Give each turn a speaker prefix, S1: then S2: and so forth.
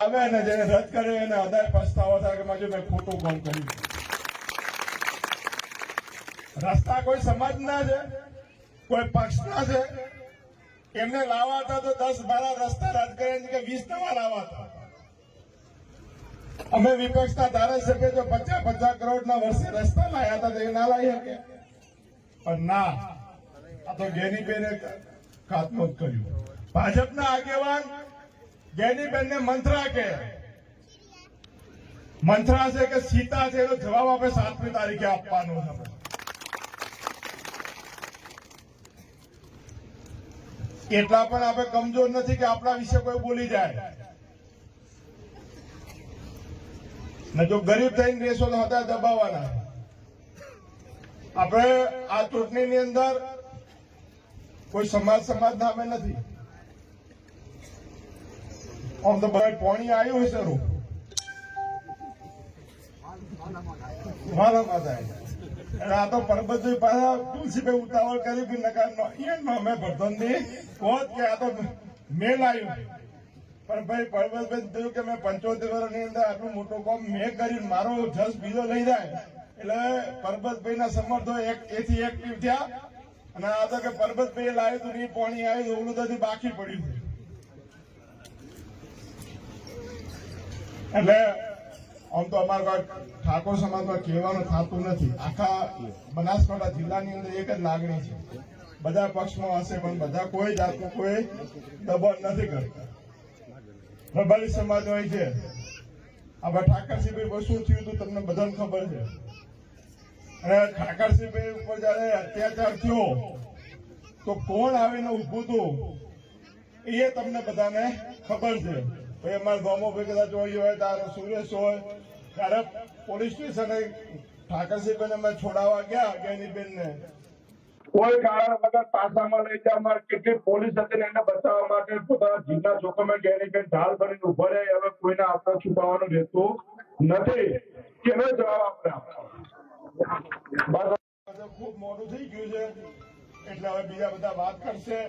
S1: આવે ને જેને રદ કરે એને હૃદય પસ્તાવો થાય કે મારે મેં ખોટું કામ કર્યું. રસ્તા કોઈ સમાજના છે, કોઈ પક્ષના છે. એમને લાવા હતા તો દસ બારા રસ્તા રદ કરે કે વીસ નવા લાવા હતા અમે વિપક્ષના ધારાસભ્ય જો પચાસ પચાસ કરોડના વર્ષે રસ્તા લાયા હતા તો એ ના લાવી શકે. પણ ના, આ તો ગેનીબેને ખાતમુહૂર્ત કર્યું. ભાજપના આગેવાન ગેનીબેનને મંત્રા કે. મંત્રા છે કે સીતા છે એનો જવાબ આપણે સાતમી તારીખે આપવાનો એટલા પણ આપણે કમજોર નથી કે આપણા વિશે કોઈ બોલી જાય. ને જો ગરીબ થઈને રેસો તો હતા દબાવવાના. આપણે આ ચૂંટણીની અંદર કોઈ સમાજ સમાજ નામે નથી. આમ તો બધા પોણી આવ્યું હશે રૂ મારા અને આ તો પરબતભાઈ પાછા તુલસીભાઈ ઉતાવળ કરી કે નકાર નો અમે ભરતનની પણ ભાઈ પરબતભાઈ થયું કે મેં પંચોતેર વર્ષની અંદર આટલું મોટું કામ મેં કર્યું મારો જસ બીજો લઈ જાય. એટલે પરબતભાઈ ના સમર્થો એક એથી એક્ટિવ થયા. અને આ તો કે પરબતભાઈ લાવ્યું હતું નહીં પાણી આવ્યું ઓલું તો બાકી પડ્યું એટલે આમ તો અમારા ઠાકોર સમાજમાં કહેવાનું થતું નથી. આખા બનાસકાંઠા જિલ્લાની અંદર એક જ લાગણી છે. બધા પક્ષમાં હશે, પણ બધા કોઈ જાતનું કોઈ દબાણ નથી કરતા. રબારી સમાજ હોય છે. આપણે ઠાકરસિંહભાઈ શું થયું હતું તમને બધાને ખબર છે? અને ઠાકરસિંહભાઈ ઉપર જયારે અત્યાચાર થયો, તો કોણ આવીને ઉભું હતું? એ તમને બધાને ખબર છે. ભાઈ અમારા ભાઈ કદાચ હોય હોય તારો સુરેશ હોય ત્યારે પોલીસ સ્ટેશને ઠાકરસિંહબેન અમે છોડાવવા ગયા જ્ઞાનીબેન ને કોઈ કારણ વગર પાસામાં લઈ જવા કેટલી પોલીસ હતી એને બચાવવા માટે પોતાના જીવના જોખમે જ્ઞાનીબેન ઢાલ ભરીને ઊભો રહે હવે કોઈને આપણે છુપાવવાનું રહેતું નથી. કેનો જવાબ આપણે ખૂબ મોડું થઈ ગયું છે એટલે હવે બીજા બધા વાત કરશે.